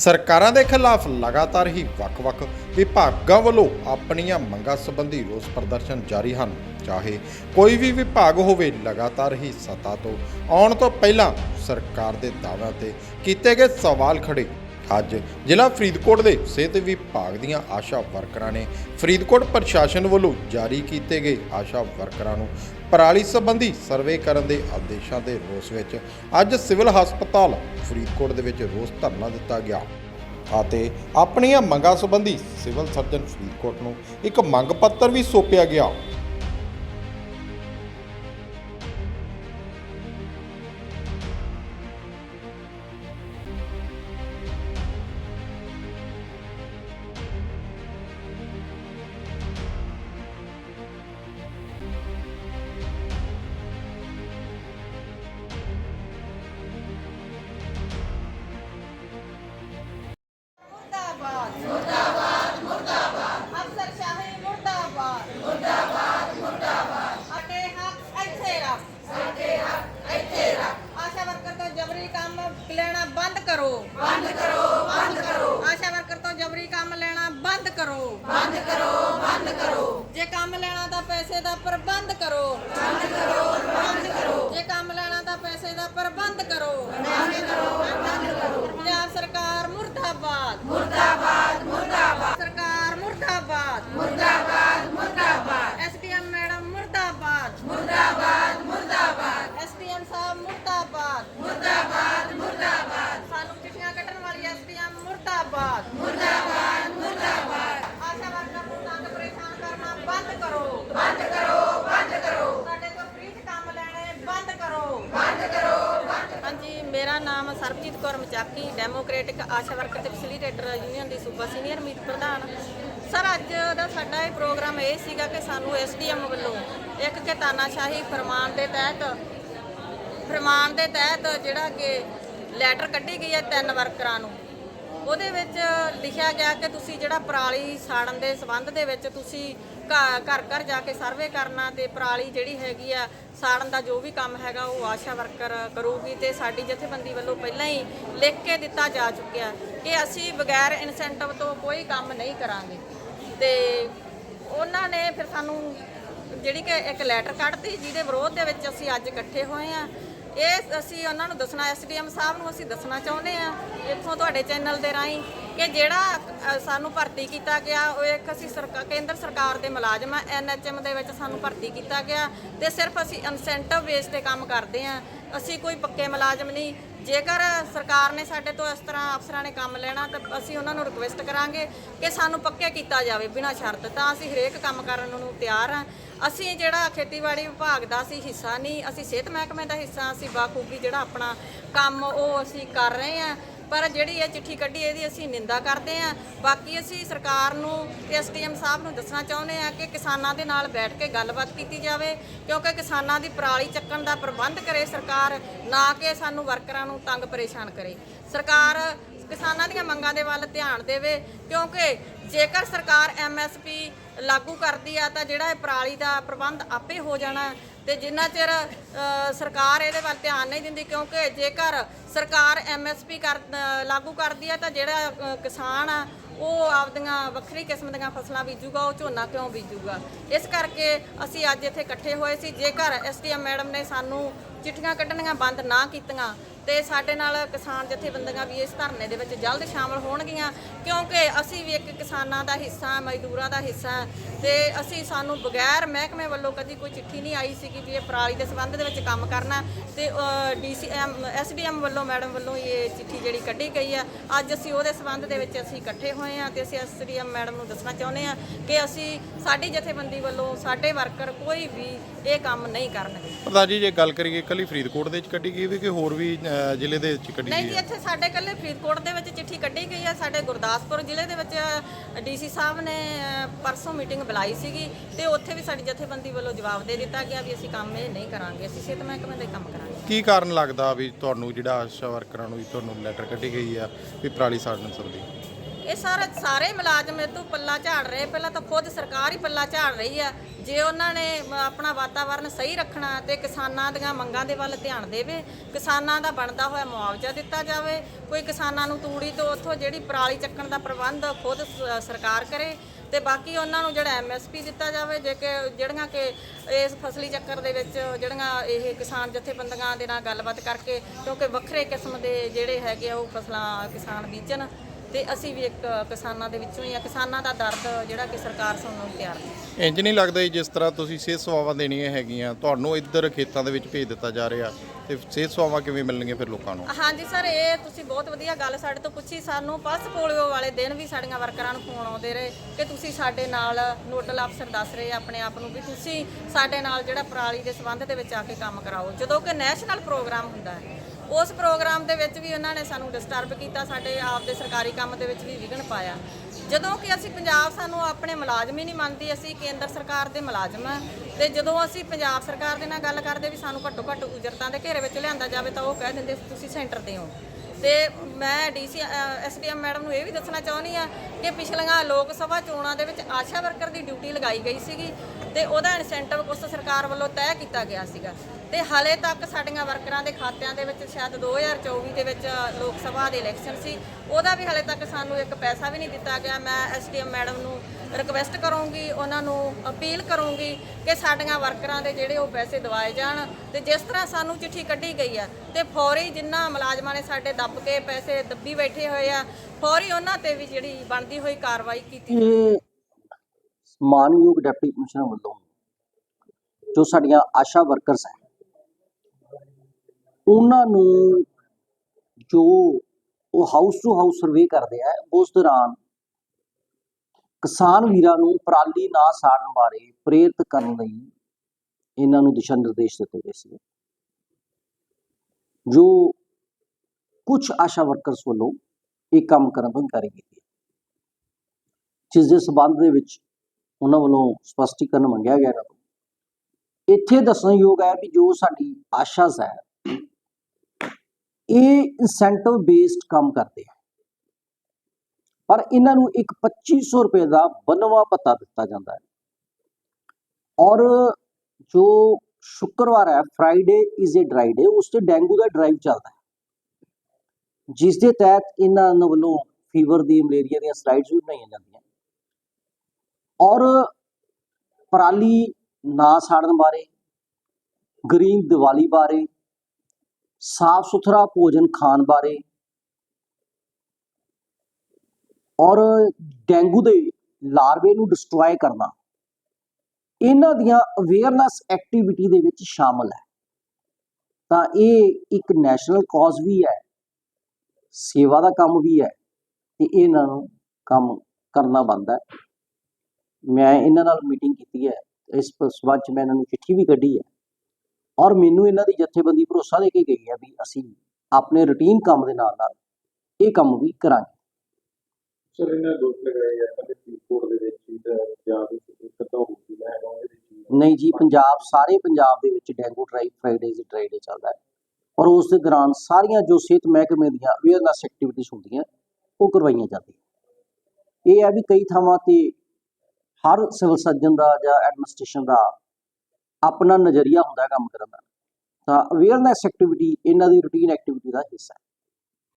ਸਰਕਾਰਾਂ ਦੇ ਖਿਲਾਫ ਲਗਾਤਾਰ ਹੀ ਵੱਖ-ਵੱਖ ਵਿਭਾਗਾਂ ਵੱਲੋਂ ਆਪਣੀਆਂ ਮੰਗਾਂ ਸੰਬੰਧੀ ਰੋਸ ਪ੍ਰਦਰਸ਼ਨ ਜਾਰੀ ਹਨ। ਚਾਹੇ ਕੋਈ ਵੀ ਵਿਭਾਗ ਹੋਵੇ, ਲਗਾਤਾਰ ਹੀ ਸੱਤਾ ਤੋਂ ਆਉਣ ਤੋਂ ਪਹਿਲਾਂ ਸਰਕਾਰ ਦੇ ਦਾਅਵਿਆਂ ਤੇ ਕੀਤੇ ਗਏ ਸਵਾਲ ਖੜੇ ਅੱਜ ਜ਼ਿਲ੍ਹਾ ਫਰੀਦਕੋਟ ਦੇ ਸਿਹਤ ਵਿਭਾਗ ਦੀਆਂ ਆਸ਼ਾ ਵਰਕਰਾਂ ਨੇ ਫਰੀਦਕੋਟ ਪ੍ਰਸ਼ਾਸਨ ਵੱਲੋਂ ਜਾਰੀ ਕੀਤੇ ਗਏ ਆਸ਼ਾ ਵਰਕਰਾਂ ਨੂੰ ਪਰਾਲੀ ਸੰਬੰਧੀ ਸਰਵੇ ਕਰਨ ਦੇ ਆਦੇਸ਼ਾਂ ਦੇ ਰੋਸ ਵਿੱਚ ਅੱਜ ਸਿਵਲ ਹਸਪਤਾਲ ਫਰੀਦਕੋਟ ਦੇ ਵਿੱਚ ਰੋਸ ਧਰਨਾ ਦਿੱਤਾ ਗਿਆ। ਅਤੇ ਆਪਣੀਆਂ ਮੰਗਾਂ ਸੰਬੰਧੀ ਸਿਵਲ ਸਰਜਨ ਫਰੀਦਕੋਟ ਨੂੰ ਇੱਕ ਮੰਗ ਪੱਤਰ ਵੀ ਸੌਂਪਿਆ ਗਿਆ। ਕਰੋ। ਬੰਦ ਕਰੋ ਬੰਦ ਕਰੋ। ਜੇ ਕੰਮ ਲੈਣਾ ਤਾਂ ਪੈਸੇ ਦਾ ਪ੍ਰਬੰਧ ਕਰੋ। ਬੰਦ ਕਰੋ ਬੰਦ ਕਰੋ। ਜੇ ਕੰਮ ਲੈਣਾ ਤਾਂ ਪੈਸੇ ਦਾ ਪ੍ਰਬੰਧ ਕਰੋ। ਬੰਦ ਕਰੋ ਬੰਦ ਕਰੋ ਪੰਜਾਬ ਸਰਕਾਰ ਮੁਰਦਾਬਾਦ ਮੁਰਦਾਬਾਦ ਮੁਰਦਾਬਾਦ ਸਰਕਾਰ ਮੁਰਦਾਬਾਦ ਮੁਰਦਾਬਾਦ ਮੁਰਦਾਬਾਦ ਐਸਡੀਐਮ ਮੈਡਮ ਮੁਰਦਾਬਾਦ ਮੁਰਦਾਬਾਦ ਮੁਰਦਾਬਾਦ ਐਸਡੀਐਮ ਸਾਹਿਬ ਮੁਰਦਾਬਾਦ ਮੁਰਦਾਬਾਦ ਮੁਰਦਾਬਾਦ ਸਾਨੂੰ ਚਿੱਠੀਆਂ ਕੱਢਣ ਵਾਲੀ ਐਸਡੀਐਮ ਮੁਰਦਾਬਾਦ ਮੁਰਦਾਬਾਦ ਮੁਰਦਾਬਾਦ ਆਸ਼ਾ ਵਰਕਰ ਨੂੰ ਤੰਗ ਪਰੇਸ਼ਾਨ ਕਰਨਾ ਬੰਦ ਕਰੋ ਬੰਦ ਕਰੋ ਬੰਦ ਕਰੋ ਸਾਡੇ ਤੋਂ ਫ੍ਰੀ 'ਚ ਕੰਮ ਲੈਣੇ ਬੰਦ ਕਰੋ ਬੰਦ ਕਰੋ ਹਾਂਜੀ ਮੇਰਾ ਨਾਮ ਸਰਬਜੀਤ ਡੈਮੋਕ੍ਰੈਟਿਕ ਆਸ਼ਾ ਵਰਕਰ ਤੇ ਫੈਸਿਲੀਟੇਟਰ ਯੂਨੀਅਨ ਦੀ ਸੂਬਾ ਸੀਨੀਅਰ ਮੀਤ ਪ੍ਰਧਾਨ। ਸਰ ਅੱਜ ਦਾ ਸਾਡਾ ਇਹ ਪ੍ਰੋਗਰਾਮ ਇਹ ਸੀਗਾ ਕਿ ਸਾਨੂੰ ਐਸਡੀਐਮ ਵੱਲੋਂ ਇੱਕ ਕਿ ਤਾਨਾਸ਼ਾਹੀ ਫਰਮਾਨ ਦੇ ਤਹਿਤ ਫਰਮਾਨ ਦੇ ਤਹਿਤ ਜਿਹੜਾ ਕਿ ਲੈਟਰ ਕੱਢੀ ਗਈ ਹੈ ਤਿੰਨ ਵਰਕਰਾਂ ਨੂੰ। ਉਹਦੇ ਵਿੱਚ ਲਿਖਿਆ ਗਿਆ ਕਿ ਤੁਸੀਂ ਜਿਹੜਾ ਪਰਾਲੀ ਸਾੜਨ ਦੇ ਸਬੰਧ ਦੇ ਵਿੱਚ ਤੁਸੀਂ ਘ- ਘਰ ਘਰ ਜਾ ਕੇ ਸਰਵੇ ਕਰਨਾ ਤੇ ਪਰਾਲੀ ਜਿਹੜੀ ਹੈਗੀ ਆ ਸਾੜਨ ਦਾ ਜੋ ਵੀ ਕੰਮ ਹੈਗਾ ਉਹ ਆਸ਼ਾ ਵਰਕਰ ਕਰੂਗੀ ਤੇ ਸਾਡੀ ਜਥੇਬੰਦੀ ਵੱਲੋਂ ਪਹਿਲਾਂ ਹੀ ਲਿਖ ਕੇ ਦਿੱਤਾ ਜਾ ਚੁੱਕਿਆ ਕਿ ਅਸੀਂ ਬਗੈਰ ਇਨਸੈਂਟਿਵ ਤੋਂ ਕੋਈ ਕੰਮ ਨਹੀਂ ਕਰਾਂਗੇ। ਤੇ ਉਹਨਾਂ ਨੇ ਫਿਰ ਸਾਨੂੰ ਜਿਹੜੀ ਕਿ ਇੱਕ ਲੈਟਰ ਕੱਢਤੀ, ਜਿਹਦੇ ਵਿਰੋਧ ਦੇ ਵਿੱਚ ਅਸੀਂ ਅੱਜ ਇਕੱਠੇ ਹੋਏ ਆ ਇਹ ਅਸੀਂ ਉਹਨਾਂ ਨੂੰ ਦੱਸਣਾ ਐਸਡੀਐਮ ਸਾਹਿਬ ਨੂੰ ਅਸੀਂ ਦੱਸਣਾ ਚਾਹੁੰਦੇ ਆ ਇੱਥੋਂ ਤੁਹਾਡੇ ਚੈਨਲ ਦੇ ਰਾਹੀਂ, ਕਿ ਜਿਹੜਾ ਸਾਨੂੰ ਭਰਤੀ ਕੀਤਾ ਗਿਆ, ਉਹ ਇੱਕ ਅਸੀਂ ਸਰਕਾਰ ਕੇਂਦਰ ਸਰਕਾਰ ਦੇ ਮੁਲਾਜ਼ਮ ਆ ਐਨਐਚਐਮ ਦੇ ਵਿੱਚ ਸਾਨੂੰ ਭਰਤੀ ਕੀਤਾ ਗਿਆ, ਤੇ ਸਿਰਫ ਅਸੀਂ ਇਨਸੈਂਟਿਵ ਬੇਸ ਤੇ ਕੰਮ ਕਰਦੇ ਆ ਅਸੀਂ ਕੋਈ ਪੱਕੇ ਮੁਲਾਜ਼ਮ ਨਹੀਂ। ਜੇਕਰ ਸਰਕਾਰ ਨੇ ਸਾਡੇ ਤੋਂ ਇਸ ਤਰ੍ਹਾਂ ਅਫਸਰਾਂ ਨੇ ਕੰਮ ਲੈਣਾ, ਤਾਂ ਅਸੀਂ ਉਹਨਾਂ ਨੂੰ ਰਿਕੁਐਸਟ ਕਰਾਂਗੇ ਕਿ ਸਾਨੂੰ ਪੱਕੇ ਕੀਤਾ ਜਾਵੇ ਬਿਨਾਂ ਸ਼ਰਤ। ਤਾਂ ਅਸੀਂ ਹਰੇਕ ਕੰਮ ਕਰਨ ਨੂੰ ਤਿਆਰ ਹਾਂ। ਅਸੀਂ ਜਿਹੜਾ ਖੇਤੀਬਾੜੀ ਵਿਭਾਗ ਦਾ ਅਸੀਂ ਹਿੱਸਾ ਨਹੀਂ, ਅਸੀਂ ਸਿਹਤ ਮਹਿਕਮੇ ਦਾ ਹਿੱਸਾ, ਅਸੀਂ ਬਾਖੂਬੀ ਜਿਹੜਾ ਆਪਣਾ ਕੰਮ ਉਹ ਅਸੀਂ ਕਰ ਰਹੇ ਹਾਂ। ਪਰ ਜਿਹੜੀ ਇਹ ਚਿੱਠੀ ਕੱਢੀ ਇਹਦੀ ਅਸੀਂ ਨਿੰਦਾ ਕਰਦੇ ਹਾਂ। ਬਾਕੀ ਅਸੀਂ ਸਰਕਾਰ ਨੂੰ ਤੇ ਐਸਡੀਐਮ ਸਾਹਿਬ ਨੂੰ ਦੱਸਣਾ ਚਾਹੁੰਦੇ ਹਾਂ ਕਿ ਕਿਸਾਨਾਂ ਦੇ ਨਾਲ ਬੈਠ ਕੇ ਗੱਲਬਾਤ ਕੀਤੀ ਜਾਵੇ, ਕਿਉਂਕਿ ਕਿਸਾਨਾਂ ਦੀ ਪਰਾਲੀ ਚੱਕਣ ਦਾ ਪ੍ਰਬੰਧ ਕਰੇ ਸਰਕਾਰ, ਨਾ ਕਿ ਸਾਨੂੰ ਵਰਕਰਾਂ ਨੂੰ ਤੰਗ ਪਰੇਸ਼ਾਨ ਕਰੇ। ਸਰਕਾਰ ਕਿਸਾਨਾਂ ਦੀਆਂ ਮੰਗਾਂ ਦੇ ਵੱਲ ਧਿਆਨ ਦੇਵੇ, ਕਿਉਂਕਿ ਜੇਕਰ ਸਰਕਾਰ ਐਮਐਸਪੀ ਲਾਗੂ ਕਰਦੀ ਆ ਤਾਂ ਜਿਹੜਾ ਇਹ ਪਰਾਲੀ ਦਾ ਪ੍ਰਬੰਧ ਆਪੇ ਹੋ ਜਾਣਾ। ਤੇ ਜਿੰਨਾ ਚਿਰ ਸਰਕਾਰ ਇਹਦੇ ਵੱਲ ਧਿਆਨ ਨਹੀਂ ਦਿੰਦੀ, ਕਿਉਂਕਿ ਜੇਕਰ ਸਰਕਾਰ ਐਮਐਸਪੀ ਕਰ ਲਾਗੂ ਕਰਦੀ ਹੈ, ਤਾਂ ਜਿਹੜਾ ਕਿਸਾਨ ਆ, ਉਹ ਆਪਦੀਆਂ ਵੱਖਰੀ ਕਿਸਮ ਦੀਆਂ ਫਸਲਾਂ ਬੀਜੂਗਾ, ਉਹ ਝੋਨਾ ਕਿਉਂ ਬੀਜੂਗਾ? ਇਸ ਕਰਕੇ ਅਸੀਂ ਅੱਜ ਇੱਥੇ ਇਕੱਠੇ ਹੋਏ ਸੀ। ਜੇਕਰ ਐਸਟੀਐਮ ਮੈਡਮ ਨੇ ਸਾਨੂੰ ਚਿੱਠੀਆਂ ਕੱਢਣੀਆਂ ਬੰਦ ਨਾ ਕੀਤੀਆਂ ਤੇ ਸਾਡੇ ਨਾਲ ਕਿਸਾਨ ਜਥੇਬੰਦੀਆਂ ਵੀ ਇਸ ਧਰਨੇ ਦੇ ਵਿੱਚ ਜਲਦ ਸ਼ਾਮਲ ਹੋਣਗੀਆਂ, ਕਿਉਂਕਿ ਅਸੀਂ ਵੀ ਇੱਕ ਕਿਸਾਨਾਂ ਦਾ ਹਿੱਸਾ, ਮਜ਼ਦੂਰਾਂ ਦਾ ਹਿੱਸਾ ਹਾਂ ਤੇ ਅਸੀਂ ਸਾਨੂੰ ਬਗੈਰ ਮਹਿਕਮੇ ਵੱਲੋਂ ਕਦੀ ਕੋਈ ਚਿੱਠੀ ਨਹੀਂ ਆਈ ਸੀਗੀ ਵੀ ਇਹ ਪਰਾਲੀ ਦੇ ਸੰਬੰਧ ਦੇ ਵਿੱਚ ਕੰਮ ਕਰਨਾ ਤੇ ਡੀਸੀਐਮ, ਐਸਡੀਐਮ ਵੱਲੋਂ, ਮੈਡਮ ਵੱਲੋਂ ਇਹ ਚਿੱਠੀ ਜਿਹੜੀ ਕੱਢੀ ਗਈ ਆ ਅੱਜ ਅਸੀਂ ਉਹਦੇ ਸੰਬੰਧ ਦੇ ਵਿੱਚ ਅਸੀਂ ਇਕੱਠੇ ਹੋਏ ਆ ਤੇ ਅਸੀਂ ਐਸਡੀਐਮ ਮੈਡਮ ਨੂੰ ਦੱਸਣਾ ਚਾਹੁੰਦੇ ਆ ਕਿ ਅਸੀਂ ਸਾਡੀ ਜਥੇਬੰਦੀ ਵੱਲੋਂ ਸਾਡੇ ਵਰਕਰ ਕੋਈ ਵੀ ਇਹ ਕੰਮ ਨਹੀਂ ਕਰਨਗੇ। ਪ੍ਰਧਾਨ ਜੀ, ਜੇ ਗੱਲ ਕਰੀਏ ਕੱਲੀ ਫਰੀਦਕੋਟ ਦੇ ਵਿੱਚ ਕੱਢੀ ਗਈ ਵੀ ਕਿ ਹੋਰ ਵੀ ਜ਼ਿਲ੍ਹੇ ਦੇ ਵਿੱਚ ਕੱਢੀ ਨਹੀਂ ਗਈ ਜੀ ਹੈ। ਇੱਥੇ ਸਾਡੇ ਕੱਲੇ ਫਰੀਦਕੋਟ ਦੇ ਵਿੱਚ ਚਿੱਠੀ ਕੱਢੀ ਗਈ ਹੈ। ਸਾਡੇ ਗੁਰਦਾਸਪੁਰ ਜ਼ਿਲ੍ਹੇ ਦੇ ਵਿੱਚ ਡੀਸੀ ਸਾਹਿਬ ਨੇ ਅ, ਪਰਸੋਂ ਮੀਟਿੰਗ ਬੁਲਾਈ ਸੀਗੀ ਤੇ ਉੱਥੇ ਵੀ ਸਾਡੀ ਜਥੇਬੰਦੀ ਵੱਲੋਂ ਜਵਾਬ ਦੇ ਦਿੱਤਾ ਗਿਆ ਵੀ ਅਸੀਂ ਕੰਮ ਇਹ ਨਹੀਂ ਕਰਾਂਗੇ ਅਸੀਂ ਸਿਹਤ ਮਹਿਕਮੇ ਦਾ ਕੰਮ ਕਰਾਂਗੇ। ਕੀ ਕਾਰਨ ਲੱਗਦਾ ਵੀ ਤੁਹਾਨੂੰ ਜਿਹੜਾ ਆਸ਼ਾ ਵਰਕਰਾਂ ਨੂੰ ਵੀ ਤੁਹਾਨੂੰ ਲੈਟਰ ਕੱਢੀ ਗਈ ਆ ਵੀ ਪਰਾਲੀ ਸਾੜਨ ਸੰਬੰਧੀ? ਇਹ ਸਾਰੇ ਸਾਰੇ ਮੁਲਾਜ਼ਮ ਇਹ ਤੋਂ ਪੱਲਾ ਝਾੜ ਰਹੇ ਪਹਿਲਾਂ ਤਾਂ ਖੁਦ ਸਰਕਾਰ ਹੀ ਪੱਲਾ ਝਾੜ ਰਹੀ ਆ। ਜੇ ਉਹਨਾਂ ਨੇ ਆਪਣਾ ਵਾਤਾਵਰਨ ਸਹੀ ਰੱਖਣਾ ਤੇ ਕਿਸਾਨਾਂ ਦੀਆਂ ਮੰਗਾਂ ਦੇ ਵੱਲ ਧਿਆਨ ਦੇਵੇ, ਕਿਸਾਨਾਂ ਦਾ ਬਣਦਾ ਹੋਇਆ ਮੁਆਵਜ਼ਾ ਦਿੱਤਾ ਜਾਵੇ, ਕੋਈ ਕਿਸਾਨਾਂ ਨੂੰ ਤੂੜੀ ਤੋਂ ਉੱਥੋਂ ਜਿਹੜੀ ਪਰਾਲੀ ਚੱਕਣ ਦਾ ਪ੍ਰਬੰਧ ਖੁਦ ਸਰਕਾਰ ਕਰੇ ਤੇ ਬਾਕੀ ਉਹਨਾਂ ਨੂੰ ਜਿਹੜਾ ਐਮਐਸਪੀ ਦਿੱਤਾ ਜਾਵੇ, ਜੇ ਕਿ ਜਿਹੜੀਆਂ ਕਿ ਇਸ ਫਸਲੀ ਚੱਕਰ ਦੇ ਵਿੱਚ ਜਿਹੜੀਆਂ ਇਹ ਕਿਸਾਨ ਜਥੇਬੰਦੀਆਂ ਦੇ ਨਾਲ ਗੱਲਬਾਤ ਕਰਕੇ, ਕਿਉਂਕਿ ਵੱਖਰੇ ਕਿਸਮ ਦੇ ਜਿਹੜੇ ਹੈਗੇ ਆ ਉਹ ਫਸਲਾਂ ਕਿਸਾਨ ਬੀਜਣ ਤੇ ਅਸੀਂ ਵੀ ਇੱਕ ਕਿਸਾਨਾਂ ਦੇ ਵਿੱਚੋਂ ਹੀ ਆ। ਕਿਸਾਨਾਂ ਦਾ ਦਰਦ ਜਿਹੜਾ ਕਿ ਸਰਕਾਰ ਸੁਣਨ ਨੂੰ ਤਿਆਰ ਨਹੀਂ। ਇੰਜ ਨਹੀਂ ਲੱਗਦਾ ਜੀ ਜਿਸ ਤਰ੍ਹਾਂ ਤੁਸੀਂ ਸਿਹਤ ਸੇਵਾਵਾਂ ਦੇਣੀਆਂ ਹੈਗੀਆਂ ਤੁਹਾਨੂੰ ਇੱਧਰ ਖੇਤਾਂ ਦੇ ਵਿੱਚ ਭੇਜ ਦਿੱਤਾ ਜਾ ਰਿਹਾ ਤੇ ਸਿਹਤ ਸੇਵਾਵਾਂ ਕਿਵੇਂ ਮਿਲਣਗੀਆਂ ਫਿਰ ਲੋਕਾਂ ਨੂੰ? ਹਾਂਜੀ ਸਰ ਇਹ ਤੁਸੀਂ ਬਹੁਤ ਵਧੀਆ ਗੱਲ ਸਾਡੇ ਤੋਂ ਪੁੱਛੀ। ਸਾਨੂੰ ਪਲਸ ਪੋਲੀਓ ਵਾਲੇ ਦਿਨ ਵੀ ਸਾਡੀਆਂ ਵਰਕਰਾਂ ਨੂੰ ਫੋਨ ਆਉਂਦੇ ਰਹੇ ਕਿ ਤੁਸੀਂ ਸਾਡੇ ਨਾਲ ਨੋਡਲ ਅਫਸਰ ਦੱਸ ਰਹੇ ਆ ਆਪਣੇ ਆਪ ਨੂੰ ਵੀ ਤੁਸੀਂ ਸਾਡੇ ਨਾਲ ਜਿਹੜਾ ਪਰਾਲੀ ਦੇ ਸੰਬੰਧ ਦੇ ਵਿੱਚ ਆ ਕੇ ਕੰਮ ਕਰਾਓ। ਜਦੋਂ ਕਿ ਨੈਸ਼ਨਲ ਪ੍ਰੋਗਰਾਮ ਹੁੰਦਾ ਹੈ ਉਸ ਪ੍ਰੋਗਰਾਮ ਦੇ ਵਿੱਚ ਵੀ ਉਹਨਾਂ ਨੇ ਸਾਨੂੰ ਡਿਸਟਰਬ ਕੀਤਾ, ਸਾਡੇ ਆਪ ਦੇ ਸਰਕਾਰੀ ਕੰਮ ਦੇ ਵਿੱਚ ਵੀ ਵਿਘਨ ਪਾਇਆ। ਜਦੋਂ ਕਿ ਅਸੀਂ ਪੰਜਾਬ ਸਾਨੂੰ ਆਪਣੇ ਮੁਲਾਜ਼ਮ ਹੀ ਨਹੀਂ ਮੰਨਦੀ, ਅਸੀਂ ਕੇਂਦਰ ਸਰਕਾਰ ਦੇ ਮੁਲਾਜ਼ਮ ਆ। ਤੇ ਜਦੋਂ ਅਸੀਂ ਪੰਜਾਬ ਸਰਕਾਰ ਦੇ ਨਾਲ ਗੱਲ ਕਰਦੇ ਵੀ ਸਾਨੂੰ ਘੱਟੋ ਘੱਟ ਉਜਰਤਾਂ ਦੇ ਘੇਰੇ ਵਿੱਚ ਲਿਆਂਦਾ ਜਾਵੇ, ਤਾਂ ਉਹ ਕਹਿ ਦਿੰਦੇ ਤੁਸੀਂ ਸੈਂਟਰ ਦੇ ਹੋ। ਤੇ ਮੈਂ ਡੀਸੀ ਐਸਡੀਐਮ ਮੈਡਮ ਨੂੰ ਇਹ ਵੀ ਦੱਸਣਾ ਚਾਹੁੰਦੀ ਆ ਕਿ ਪਿਛਲੀਆਂ ਲੋਕ ਸਭਾ ਚੋਣਾਂ ਦੇ ਵਿੱਚ ਆਸ਼ਾ ਵਰਕਰ ਦੀ ਡਿਊਟੀ ਲਗਾਈ ਗਈ ਸੀਗੀ ਤੇ ਉਹਦਾ ਇਨਸੈਂਟਿਵ ਕੁਛ ਸਰਕਾਰ ਵੱਲੋਂ ਤੈਅ ਕੀਤਾ ਗਿਆ ਸੀਗਾ। ਤੇ ਹਾਲੇ ਤੱਕ ਸਾਡੀਆਂ ਵਰਕਰਾਂ ਦੇ ਖਾਤਿਆਂ ਦੇ ਵਿੱਚ ਸ਼ਾਇਦ 2024 ਦੇ ਵਿੱਚ ਲੋਕ ਸਭਾ ਦੇ ਇਲੈਕਸ਼ਨ ਸੀ, ਉਹਦਾ ਵੀ ਹਾਲੇ ਤੱਕ ਸਾਨੂੰ ਇੱਕ ਪੈਸਾ ਵੀ ਨਹੀਂ ਦਿੱਤਾ ਗਿਆ। ਮੈਂ ਐਸਡੀਐਮ ਮੈਡਮ ਨੂੰ ਰਿਕਵੈਸਟ ਕਰੂੰਗੀ, ਉਹਨਾਂ ਨੂੰ ਅਪੀਲ ਕਰੂੰਗੀ ਕਿ ਸਾਡੀਆਂ ਵਰਕਰਾਂ ਦੇ ਜਿਹੜੇ ਉਹ ਪੈਸੇ ਦਿਵਾਏ ਜਾਣ ਤੇ ਜਿਸ ਤਰ੍ਹਾਂ ਸਾਨੂੰ ਚਿੱਠੀ ਕੱਢੀ ਗਈ ਆ ਤੇ ਫੌਰੀ ਜਿੰਨਾ ਮੁਲਾਜ਼ਮਾਂ ਨੇ ਸਾਡੇ ਦੱਬ ਕੇ ਪੈਸੇ ਦੱਬੀ ਬੈਠੇ ਹੋਏ ਆ, ਫੌਰੀ ਉਹਨਾਂ ਤੇ ਵੀ ਜਿਹੜੀ ਬਣਦੀ ਹੋਈ ਕਾਰਵਾਈ ਕੀਤੀ ਮਾਨਯੋਗ ਡਿਪਟੀ ਕਮਿਸ਼ਨਰ ਵੱਲੋਂ ਜੋ ਸਾਡੀਆਂ ਆਸ਼ਾ ਵਰਕਰਸ ਹੈ ਉਹਨਾਂ ਨੂੰ ਜੋ ਉਹ ਹਾਊਸ ਟੂ ਹਾਊਸ ਸਰਵੇ ਕਰਦੇ ਆ, ਉਸ ਦੌਰਾਨ ਕਿਸਾਨ ਵੀਰਾਂ ਨੂੰ ਪਰਾਲੀ ਨਾ ਸਾੜਨ ਬਾਰੇ ਪ੍ਰੇਰਿਤ ਕਰਨ ਲਈ ਇਹਨਾਂ ਨੂੰ ਦਿਸ਼ਾ ਨਿਰਦੇਸ਼ ਦਿੱਤੇ ਗਏ ਸੀ ਜੋ ਕੁਝ ਆਸ਼ਾ ਵਰਕਰਸ ਵੱਲੋਂ ਇਹ ਕੰਮ ਕਰਨ ਤੋਂ ਇਨਕਾਰੀ ਕੀਤੀ ਹੈ। ਜਿਸ ਦੇ ਸਬੰਧ ਦੇ ਵਿੱਚ ਉਹਨਾਂ ਵੱਲੋਂ ਸਪਸ਼ਟੀਕਰਨ ਮੰਗਿਆ ਗਿਆ ਇਹਨਾਂ ਤੋਂ। ਇੱਥੇ ਦੱਸਣਯੋਗ ਹੈ ਵੀ ਜੋ ਸਾਡੀ ਆਸ਼ਾਸ ਹੈ ਇਹ ਇਨਸੈਂਟਿਵ ਬੇਸਡ ਕੰਮ ਕਰਦੇ ਆ। ਪਰ ਇਹਨਾਂ ਨੂੰ ਇੱਕ 2500 ਰੁਪਏ ਦਾ ਬਨਵਾ ਭੱਤਾ ਦਿੱਤਾ ਜਾਂਦਾ ਹੈ। ਔਰ ਜੋ ਸ਼ੁੱਕਰਵਾਰ ਹੈ Friday is a dry day ਉਸ ਤੇ ਡੈਂਗੂ ਦਾ ਡਰਾਈਵ ਚੱਲਦਾ ਹੈ। ਜਿਸ ਦੇ ਤਹਿਤ ਇਹਨਾਂ ਵੱਲੋਂ ਫੀਵਰ ਦੀ ਮਲੇਰੀਆ ਦੀਆਂ ਸਲਾਈਡਸ ਵੀ ਬਣਾਈਆਂ ਜਾਂਦੀਆਂ। ਔਰ ਪਰਾਲੀ ਨਾ ਸਾੜਨ ਬਾਰੇ, ਗ੍ਰੀਨ ਦੀਵਾਲੀ ਬਾਰੇ ਸਾਫ਼ ਸੁਥਰਾ ਭੋਜਨ ਖਾਣ ਬਾਰੇ ਔਰ ਡੈਂਗੂ ਦੇ ਲਾਰਵੇ ਨੂੰ ਡਿਸਟਰੋਏ ਕਰਨਾ। ਇਹਨਾਂ ਦੀਆਂ ਅਵੇਅਰਨੈਸ ਐਕਟੀਵਿਟੀ ਦੇ ਵਿੱਚ ਸ਼ਾਮਲ ਹੈ। ਤਾਂ ਇਹ ਇੱਕ ਨੈਸ਼ਨਲ ਕਾਜ਼ ਵੀ ਹੈ, ਸੇਵਾ ਦਾ ਕੰਮ ਵੀ ਹੈ ਤੇ ਇਹਨਾਂ ਨੂੰ ਕੰਮ ਕਰਨਾ ਬਣਦਾ ਮੈਂ ਇਹਨਾਂ ਨਾਲ ਮੀਟਿੰਗ ਕੀਤੀ ਹੈ, ਇਸ ਸੰਬੰਧ 'ਚ ਮੈਂ ਇਹਨਾਂ ਨੂੰ ਚਿੱਠੀ ਵੀ ਕੱਢੀ ਹੈ। ਔਰ ਮੈਨੂੰ ਇਹਨਾਂ ਦੀ ਜਥੇਬੰਦੀ ਭਰੋਸਾ ਦੇ ਕੇ ਗਈ ਹੈ ਵੀ ਅਸੀਂ ਆਪਣੇ ਰੁਟੀਨ ਕੰਮ ਦੇ ਨਾਲ ਨਾਲ ਇਹ ਕੰਮ ਵੀ ਕਰਾਂਗੇ। ਸਰ ਇਹਨਾਂ ਦੋਸ਼ ਲਗਾਏ ਆ ਕਹਿੰਦੇ ਫਰੀਦਕੋਟ ਦੇ ਵਿੱਚ ਹੀ ਤਾਂ ਪੰਜਾਬ ਵਿੱਚ ਇੱਕ ਤਾਂ ਹੋ ਗਈ ਹੈ ਉਹਦੇ ਵਿੱਚ ਹੀ ਨਹੀਂ ਜੀ ਪੰਜਾਬ ਸਾਰੇ ਪੰਜਾਬ ਦੇ ਵਿੱਚ dengue dry Fridays dry day ਚੱਲਦਾ ਹੈ। ਔਰ ਉਸ ਦੇ ਦੌਰਾਨ ਸਾਰੀਆਂ ਜੋ ਸਿਹਤ ਮਹਿਕਮੇ ਦੀਆਂ ਅਵੇਅਰਨੈਸ ਐਕਟੀਵਿਟੀਜ਼ ਹੁੰਦੀਆਂ ਉਹ ਕਰਵਾਈਆਂ ਜਾਂਦੀਆਂ। ਇਹ ਹੈ ਵੀ ਕਈ ਥਾਵਾਂ ਤੇ ਹਰ ਸਿਵਲ ਸਰਜਨ ਦਾ ਜਾਂ ਐਡਮਿਨਿਸਟ੍ਰੇਸ਼ਨ ਦਾ ਆਪਣਾ ਨਜ਼ਰੀਆ ਹੁੰਦਾ ਕੰਮ ਕਰਨ ਦਾ। ਤਾਂ ਅਵੇਅਰਨੈਸ ਐਕਟੀਵਿਟੀ ਇਹਨਾਂ ਦੀ ਰੂਟੀਨ ਐਕਟੀਵਿਟੀ ਦਾ ਹਿੱਸਾ ਹੈ।